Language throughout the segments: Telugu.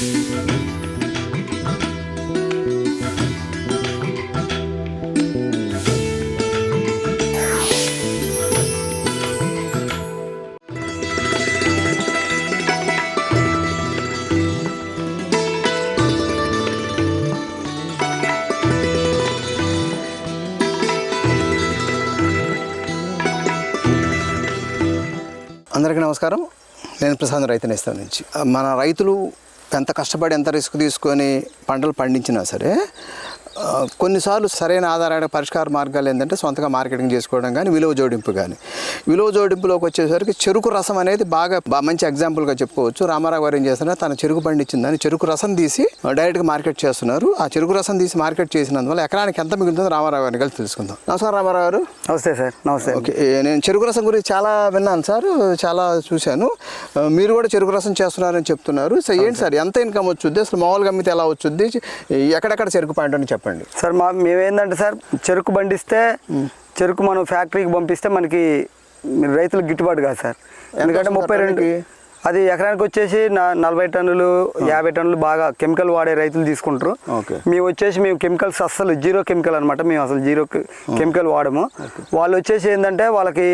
అందరికీ నమస్కారం. నేను ప్రశాంత్ రైతు నేస్తం నుంచి. మన రైతులు ఎంత కష్టపడి ఎంత రిస్క్ తీసుకొని పంటలు పండించినా సరే కొన్నిసార్లు సరైన ఆధారాల పరిష్కార మార్గాలు ఏంటంటే సొంతగా మార్కెటింగ్ చేసుకోవడం కానీ విలువ జోడింపు కానీ విలువ జోడింపులోకి వచ్చేసరికి చెరుకు రసం అనేది బాగా మంచి ఎగ్జాంపుల్గా చెప్పుకోవచ్చు. రామారావు గారు ఏం చేస్తున్నారు తన చెరుకు పండించిందని చెరుకు రసం తీసి డైరెక్ట్గా మార్కెట్ చేస్తున్నారు. ఆ చెరుకు రసం తీసి మార్కెట్ చేసినందువల్ల ఎకరానికి ఎంత మిగులుతుందో రామారావు గారిని కలిసి తెలుసుకుందాం. నమస్కారం రామారావు గారు. నమస్తే సార్. నమస్తే. ఓకే నేను చెరుకు రసం గురించి చాలా విన్నాను సార్. చాలా చూశాను. మీరు కూడా చెరుకు రసం చేస్తున్నారని చెప్తున్నారు. సో ఏంటి సార్. ఎంత ఇన్కమ్ వచ్చుద్ది? అసలు మామూలుగా అమ్మితే ఎలా వచ్చుద్ది? ఎక్కడెక్కడ చెరుకు పాయింట్ అని చెప్పండి. సార్ మా మేమేందంటే సార్ చెరుకు బండిస్తే చెరుకు మనం ఫ్యాక్టరీకి పంపిస్తే మనకి రైతులకు గిట్టుబాటు కాదు సార్. ఎందుకంటే ముప్పై రెండు? అది ఎకరానికి వచ్చేసి నా- నలభై టన్నులు యాభై టన్నులు బాగా కెమికల్ వాడే రైతులు తీసుకుంటారు. మేము వచ్చేసి మేము కెమికల్స్ అస్సలు జీరో కెమికల్ అనమాట మేము అసలు జీరో కెమికల్ వాడము. వాళ్ళు వచ్చేసి ఏంటంటే వాళ్ళకి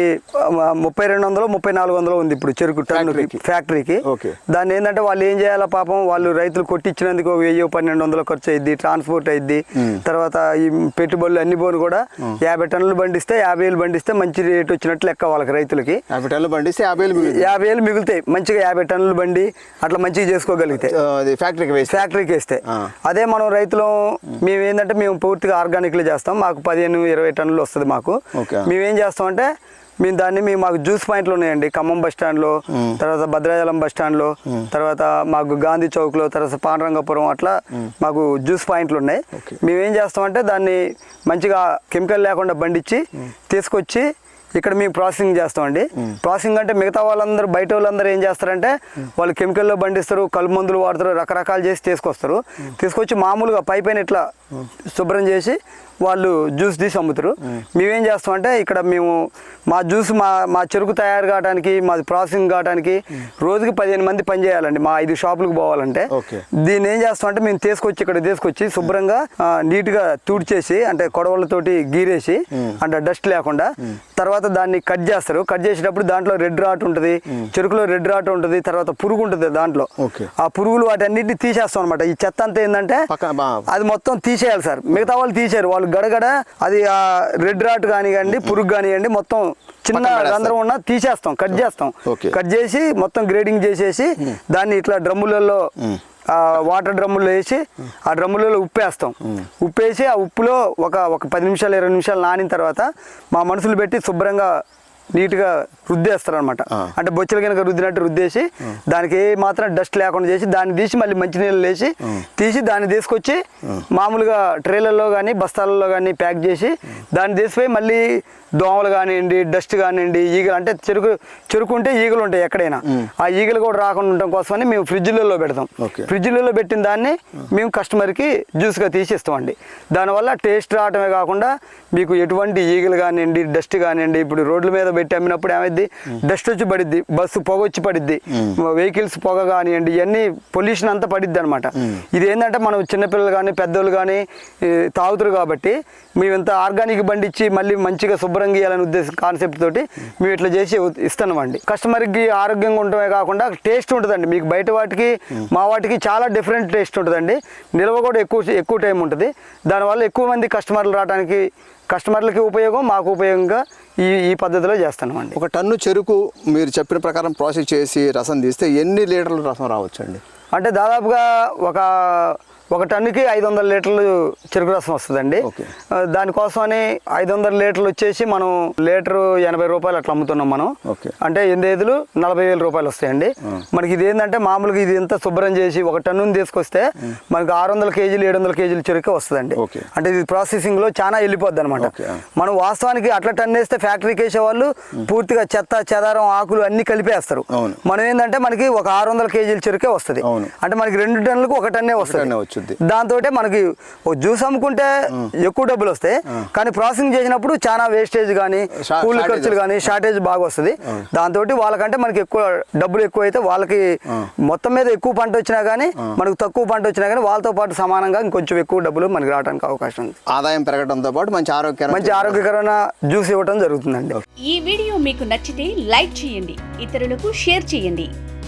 ముప్పై రెండు వందలు ముప్పై నాలుగు వందలు ఉంది ఇప్పుడు చెరుకు టన్నుకి ఫ్యాక్టరీకి. దాన్ని ఏంటంటే వాళ్ళు ఏం చేయాలా పాపం వాళ్ళు రైతులు కొట్టించినందుకు వెయ్యి పన్నెండు వందలు ఖర్చు అయింది ట్రాన్స్పోర్ట్ అయింది తర్వాత ఈ పెట్టుబడులు అన్ని పోను కూడా యాభై టన్నులు బండిస్తే యాభై వేలు బండిస్తే మంచి రేట్ వచ్చినట్లు లెక్క వాళ్ళకి రైతులకి. యాభై టన్నులు పండిస్తే యాభై వేలు. యాభై వేలు మిగులుతాయి. మంచిగా యాభై టన్నులు బండి అట్లా మంచిగా చేసుకోగలిగితే. ఫ్యాక్టరీకి వేసి ఫ్యాక్టరీకి వేస్తే. అదే మనం రైతులు మేము ఏంటంటే మేము పూర్తిగా ఆర్గానిక్లో చేస్తాం. మాకు పదిహేను ఇరవై టన్నులు వస్తుంది మాకు. మేము ఏం చేస్తామంటే మేము దాన్ని మేము మాకు జ్యూస్ పాయింట్లు ఉన్నాయండి. ఖమ్మం బస్ స్టాండ్లో తర్వాత భద్రాచలం బస్ స్టాండ్లో తర్వాత మాకు గాంధీ చౌక్లో తర్వాత పాండురంగపురం అట్లా మాకు జ్యూస్ పాయింట్లు ఉన్నాయి. మేము ఏం చేస్తామంటే దాన్ని మంచిగా కెమికల్ లేకుండా బండిచ్చి తీసుకొచ్చి ఇక్కడ మేము ప్రాసెసింగ్ చేస్తామండి. ప్రాసెసింగ్ అంటే మిగతా వాళ్ళందరూ బయట వాళ్ళందరూ ఏం చేస్తారంటే వాళ్ళు కెమికల్లో బండిస్తారు కలుపు మందులు వాడతారు రకరకాలు చేసి తీసుకొస్తారు. తీసుకొచ్చి మామూలుగా పై పైన ఇట్లా శుభ్రం చేసి వాళ్ళు జ్యూస్ తీసి అమ్ముతారు మేమేం చేస్తామంటే ఇక్కడ మేము మా జ్యూస్ మా మా చెరుకు తయారు కావడానికి మాది ప్రాసెసింగ్ కావడానికి రోజుకి పదిహేను మంది పని చేయాలండి. మా ఐదు షాపులకు పోవాలంటే. దీన్ని ఏం చేస్తామంటే మేము తీసుకొచ్చి ఇక్కడ తీసుకొచ్చి శుభ్రంగా నీట్గా తుడిచేసి అంటే కొడవలతోటి గీరేసి అంటే డస్ట్ లేకుండా తర్వాత దాన్ని కట్ చేస్తారు. కట్ చేసేటప్పుడు దాంట్లో రెడ్ రాట్ ఉంటుంది. చెరుకులో రెడ్ రాట్ ఉంటుంది. తర్వాత పురుగు ఉంటుంది దాంట్లో. ఆ పురుగులు వాటన్నిటిని తీసేస్తాం అనమాట ఈ చెత్త అంతా ఏంటంటే అది మొత్తం తీసేయాలి సార్. మిగతా వాళ్ళు తీసేయారు. వాళ్ళు గడగడ అది ఆ రెడ్ రాట్ కానివ్వండి పురుగు కానివ్వండి మొత్తం చిన్న. రంధ్రం ఉన్నా తీసేస్తాం కట్ చేస్తాం. కట్ చేసి మొత్తం గ్రేడింగ్ చేసేసి దాన్ని ఇట్లా డ్రమ్ములలో ఆ వాటర్ డ్రమ్ముల్లో వేసి ఆ డ్రమ్ములలో ఉప్పు వేస్తాం ఉప్పు వేసి ఆ ఉప్పులో ఒక ఒక పది నిమిషాలు ఇరవై నిమిషాలు నానిన తర్వాత మా మనుషులు పెట్టి శుభ్రంగా నీట్గా రుద్దేస్తారు అనమాట. అంటే బొచ్చల కనుక రుద్దినట్టు రుద్దేసి దానికి ఏ మాత్రం డస్ట్ లేకుండా చేసి దాన్ని తీసి మళ్ళీ మంచినీళ్ళు వేసి తీసి దాన్ని తీసుకొచ్చి మామూలుగా ట్రేలర్లో కానీ బస్తాలలో కానీ ప్యాక్ చేసి దాన్ని తీసిపోయి మళ్ళీ దోమలు కానివ్వండి డస్ట్ కానివ్వండి ఈగలు అంటే చెరుకు చెరుకు ఉంటే ఈగలు ఉంటాయి ఎక్కడైనా. ఆ. ఈగలు కూడా రాకుండా ఉండటం కోసమని మేము ఫ్రిడ్జ్లలో పెడతాం. ఫ్రిడ్జ్లలో పెట్టిన దాన్ని మేము కస్టమర్కి జ్యూస్గా తీసి ఇస్తామండి. దానివల్ల టేస్ట్ రావటమే కాకుండా మీకు ఎటువంటి ఈగలు కానివ్వండి డస్ట్ కానివ్వండి ఇప్పుడు రోడ్ల మీద పెట్టి అమ్మినప్పుడు ఏమైంది డస్ట్ వచ్చి పడిద్ది బస్సు పొగ వచ్చి పడిద్ది. వెహికల్స్ పొగ కానివ్వండి ఇవన్నీ పొల్యూషన్ అంతా పడిద్ది అనమాట ఇది ఏంటంటే మనం చిన్నపిల్లలు కానీ పెద్దోళ్ళు కానీ తాగుతారు కాబట్టి మేము ఇంత ఆర్గానిక్ బండి ఇచ్చి మళ్ళీ మంచిగా శుభ్రంగా ఇవ్వాలనే ఉద్దేశం కాన్సెప్ట్ తోటి మేము ఇట్లా చేసి ఇస్తున్నామండి కస్టమర్కి ఆరోగ్యంగా ఉండటమే కాకుండా టేస్ట్ ఉంటుందండి. మీకు బయట వాటికి మా వాటికి చాలా డిఫరెంట్ టేస్ట్ ఉంటుందండి. నిల్వ కూడా ఎక్కువ ఎక్కువ టైం ఉంటుంది. దానివల్ల ఎక్కువ మంది కస్టమర్లు రావడానికి కస్టమర్లకి ఉపయోగం మాకు ఉపయోగంగా ఈ ఈ పద్ధతిలో చేస్తున్నామండి ఒక టన్ను చెరుకు మీరు చెప్పిన ప్రకారం ప్రాసెస్ చేసి రసం తీస్తే ఎన్ని లీటర్ల రసం రావచ్చండి? అంటే దాదాపుగా ఒక ఒక టన్నుకి ఐదు వందల లీటర్లు చెరుకు రసం వస్తుందండి. దానికోసమని ఐదు వందల లీటర్లు వచ్చేసి మనం లీటరు ఎనభై రూపాయలు అట్లా అమ్ముతున్నాం మనం. అంటే ఎనిమిది ఐదులు నలభై వేల రూపాయలు వస్తాయండి. మనకి ఇది ఏంటంటే మామూలుగా ఇది ఎంత శుభ్రం చేసి ఒక టన్నుని తీసుకొస్తే మనకి ఆరు వందల కేజీలు ఏడు వందల కేజీలు చెరుకు వస్తుందండి. అంటే ఇది ప్రాసెసింగ్లో చాలా వెళ్ళిపోద్ది అనమాట. మనం వాస్తవానికి అట్లా టన్ వేస్తే ఫ్యాక్టరీకి వేసే వాళ్ళు పూర్తిగా చెత్త చెదారం ఆకులు అన్ని కలిపేస్తారు. మనం ఏంటంటే మనకి ఒక ఆరు వందల కేజీల చెరుకే వస్తుంది. అవును. అంటే మనకి రెండు టన్నులకు ఒక టన్నే వస్తుంది. వచ్చుద్ది. దాంతో మనకి ఓ జ్యూస్ అమ్ముకుంటే ఎక్కువ డబ్బులు వస్తాయి. కానీ ప్రాసెసింగ్ చేసినప్పుడు చాలా వేస్టేజ్ కానీ కూలి ఖర్చులు కానీ షార్టేజ్ బాగా వస్తుంది. దాంతో వాళ్ళకంటే మనకి ఎక్కువ డబ్బులు ఎక్కువ అయితే వాళ్ళకి మొత్తం మీద ఎక్కువ పంట వచ్చినా కానీ మనకు తక్కువ పంట వచ్చినా కానీ వాళ్ళతో పాటు సమానంగా ఇంకొంచెం ఎక్కువ డబ్బులు మనకి రావడానికి అవకాశం ఉంది. ఆదాయం పెరగడంతో పాటు మంచి ఆరోగ్యం మంచి ఆరోగ్యకరమైన జ్యూస్ ఇవ్వడం జరుగుతుందండి. ఈ వీడియో మీకు నచ్చితే లైక్ చేయండి ఇతరులకు షేర్ చేయండి.